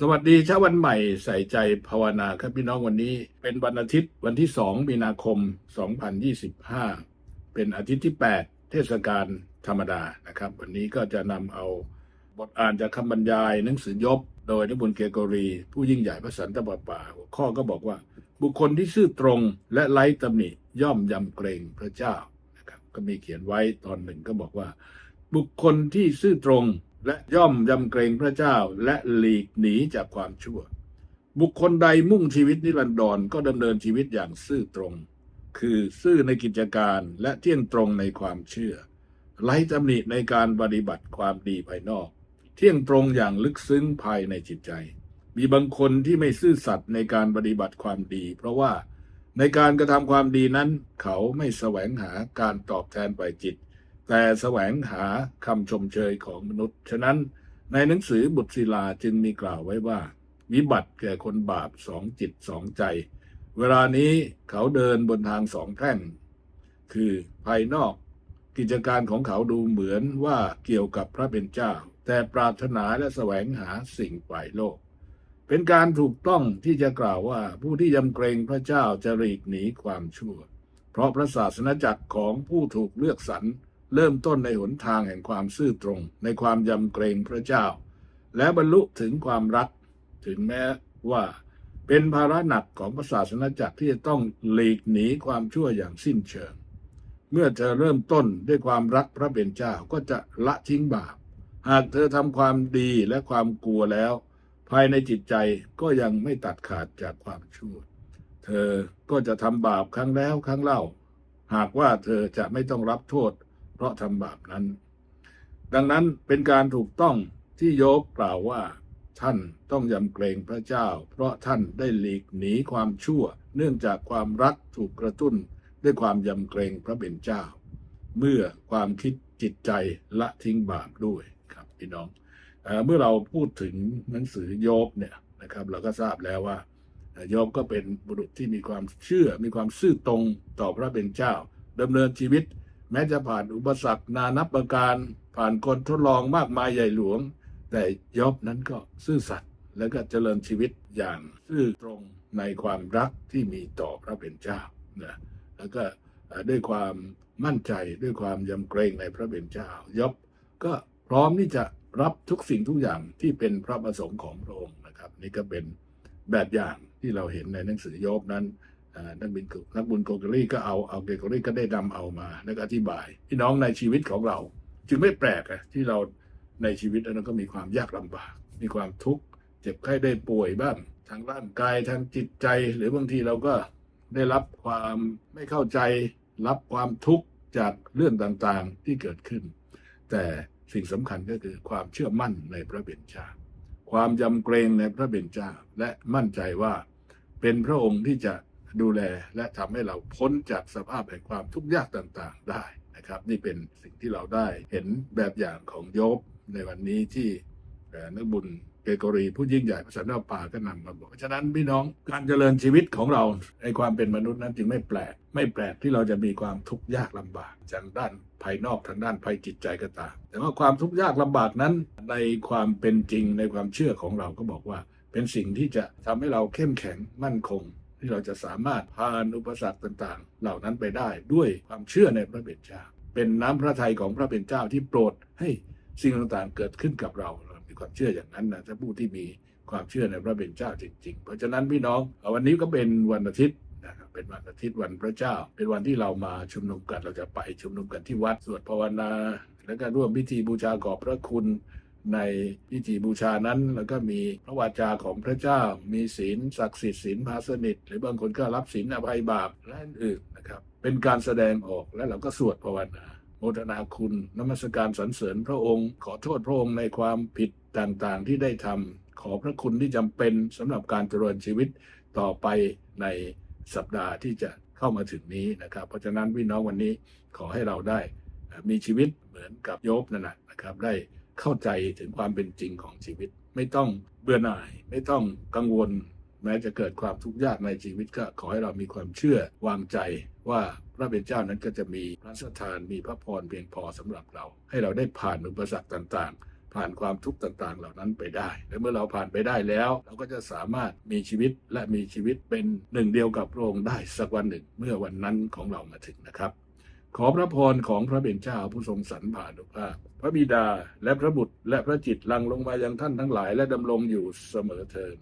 สวัสดีเช้าวันใหม่ใส่ใจภาวนาครับพี่น้องวันนี้ เป็นวันอาทิตย์วันที่ 2 มีนาคม 2025 เป็นอาทิตย์ที่ 8 เทศกาลธรรมดานะครับ วันนี้ก็จะนำเอาบทอ่านจากคำบรรยายหนังสือยบ โดยนบุญเกโกรี ผู้ยิ่งใหญ่พระสันตะปาปาหัวข้อก็บอกว่า บุคคลที่ซื่อตรงและไร้ตำหนิย่อมยำเกรงพระเจ้านะครับก็มีเขียนไว้ตอนหนึ่งก็บอกว่า บุคคลที่ซื่อตรง และย่อมยำเกรงพระเจ้าและหลีกหนีจากความชั่ว บุคคลใดมุ่งชีวิตนิรันดรก็ดำเนินชีวิตอย่างซื่อตรง คือซื่อในกิจการและเที่ยงตรงในความเชื่อไร้ตำหนิในการปฏิบัติความดีภายนอก เที่ยงตรงอย่างลึกซึ้งภายในจิตใจ มีบางคนที่ไม่ซื่อสัตย์ในการปฏิบัติความดี เพราะว่าในการกระทำความดีนั้น เขาไม่แสวงหาการตอบแทนฝ่ายจิต แต่แสวงหาคำชมเชยของมนุษย์ ฉะนั้นในหนังสือบุตรศิลาจึงมีกล่าวไว้ว่า วิบัติแก่คนบาปสองจิตสองใจ เวลานี้เขาเดินบนทางสองแพร่ง คือภายนอก กิจการของเขาดูเหมือนว่าเกี่ยวกับพระเป็นเจ้า แต่ปรารถนาและแสวงหาสิ่งฝ่ายโลก เป็นการถูกต้องที่จะกล่าวว่าผู้ที่ยำเกรงพระเจ้าจะหลีกหนีความชั่ว เพราะพระศาสนจักรของผู้ถูกเลือกสรร เริ่มต้นในหนทางแห่งความซื่อตรง ในความยำเกรงพระเจ้า และบรรลุถึงความรัก ถึงแม้ว่าเป็นภาระหนักของพระศาสนาจักรที่จะต้องหลีกหนีความชั่วอย่างสิ้นเชิง เมื่อเธอเริ่มต้นด้วยความรักพระเป็นเจ้าก็จะละทิ้งบาป หากเธอทำความดีและความกลัวแล้ว ภายในจิตใจก็ยังไม่ตัดขาดจากความชั่ว เธอก็จะทำบาปครั้งแล้วครั้งเล่า หากว่าเธอจะไม่ต้องรับโทษ เพราะทำบาปนั้น ดังนั้นเป็นการถูกต้องที่โยบกล่าวว่า ท่านต้องยำเกรงพระเจ้า เพราะท่านได้หลีกหนีความชั่ว เนื่องจากความรักถูกกระตุ้นด้วยความยำเกรงพระเป็นเจ้า เมื่อความคิดจิตใจละทิ้งบาปด้วยครับพี่น้องเอเมื่อเราพูดถึงหนังสือโยบเนี่ยนะครับ เราก็ทราบแล้วว่าโยบก็เป็นบุรุษที่มีความเชื่อ มีความซื่อตรงต่อพระเป็นเจ้าดำเนินชีวิต แม้จะผ่านอุปสรรคนานับประการ ผ่านคนทดลองมากมายใหญ่หลวง แต่ยอบนั้นก็ซื่อสัตย์และก็เจริญชีวิตอย่างซื่อตรงในความรักที่มีต่อพระเป็นเจ้านะแล้วก็ด้วยความมั่นใจด้วยความยำเกรงในพระเป็นเจ้ายอบก็พร้อมที่จะรับทุกสิ่งทุกอย่างที่เป็นพระประสงค์ของพระองค์นะครับ นี่ก็เป็นแบบอย่างที่เราเห็นในหนังสือยอบนั้น นักบินนักบุญโกเกอรี่ก็เอาเอาเกโกอรี่ก็ได้นำเอามาแล้วก็อธิบาย พี่น้องในชีวิตของเรา จึงไม่แปลกอะที่เราในชีวิตนั้นก็มีความยากลำบาก มีความทุกข์เจ็บไข้ได้ป่วยบ้างทางร่างกายทางจิตใจ หรือบางทีเราก็ได้รับความไม่เข้าใจ รับความทุกข์จากเรื่องต่างๆที่เกิดขึ้น แต่สิ่งสำคัญก็คือความเชื่อมั่นในพระเบญจาความยำเกรงในพระเบญจาและมั่นใจว่าเป็นพระองค์ที่จะ ดูแลและทำให้เราพ้นจากสภาพแห่งความทุกข์ยากต่างๆได้นะครับ นี่เป็นสิ่งที่เราได้เห็นแบบอย่างของโยบในวันนี้ที่นักบุญเกโกรีผู้ยิ่งใหญ่พระสันตะป่าก็นำมาบอกฉะนั้นพี่น้องการเจริญชีวิตของเราในความเป็นมนุษย์นั้นจึงไม่แปลก ไม่แปลกที่เราจะมีความทุกข์ยากลำบากทางด้านภายนอกทางด้านภายจิตใจก็ตามแต่ว่าความทุกข์ยากลำบากนั้น ในความเป็นจริงในความเชื่อของเราก็บอกว่า เป็นสิ่งที่จะทำให้เราเข้มแข็งมั่นคง ที่เราจะสามารถผ่านอุปสรรคต่างๆ เหล่านั้นไปได้ด้วยความเชื่อในพระเป็นเจ้าเป็นน้ำพระทัยของพระเป็นเจ้าที่โปรดให้สิ่งต่างๆ เกิดขึ้นกับเราเรามีความเชื่ออย่างนั้นนะถ้าผู้ที่มีความเชื่อในพระเป็นเจ้าจริง ๆ เพราะฉะนั้นพี่น้องวันนี้ก็เป็นวันอาทิตย์นะครับเป็นวันอาทิตย์วันพระเจ้า เป็นวันที่เรามาชุมนุมกันเราจะไปชุมนุมกันที่วัดสวดภาวนา แล้วก็ร่วมพิธีบูชาขอบพระคุณ ในพิธีบูชานั้น แล้วก็มีพระวาจาของพระเจ้า มีศีลศักดิ์สิทธิ์ศีลพาสนิทหรือบางคนก็รับศีลอภัยบาปและอื่นๆนะครับ เป็นการแสดงออกและเราก็สวดภาวนาโมทนาคุณนมัสการสรรเสริญพระองค์ ขอโทษพระองค์ในความผิดต่างๆ ที่ได้ทำขอพระคุณที่จำเป็นสำหรับการเจริญชีวิตต่อไปในสัปดาห์ที่จะเข้ามาถึงนี้นะครับ เพราะฉะนั้นพี่น้องวันนี้ขอให้เราได้มีชีวิตเหมือนกับโยบนั่นแหละนะครับได้ เข้าใจถึงความเป็นจริงของชีวิต ไม่ต้องเบื่อหน่าย ไม่ต้องกังวล แม้จะเกิดความทุกข์ยากในชีวิตก็ขอให้เรามีความเชื่อวางใจว่าพระเป็นเจ้านั้นก็จะมีพระสถานมีพระพรเพียงพอสำหรับเรา ให้เราได้ผ่านอุปสรรคต่างๆ ผ่านความทุกข์ต่างๆ เหล่านั้นไปได้ และเมื่อเราผ่านไปได้แล้ว เราก็จะสามารถมีชีวิตและมีชีวิตเป็นหนึ่งเดียวกับพระองค์ได้สักวันหนึ่งเมื่อวันนั้นของเรามาถึงนะครับ ขอพระพรของพระเป็นเจ้าผู้ทรงสรรผ่านุภาพ พระบิดาและพระบุตรและพระจิตรลังลงมายังท่านทั้งหลายและดำรงอยู่เสมอเทิน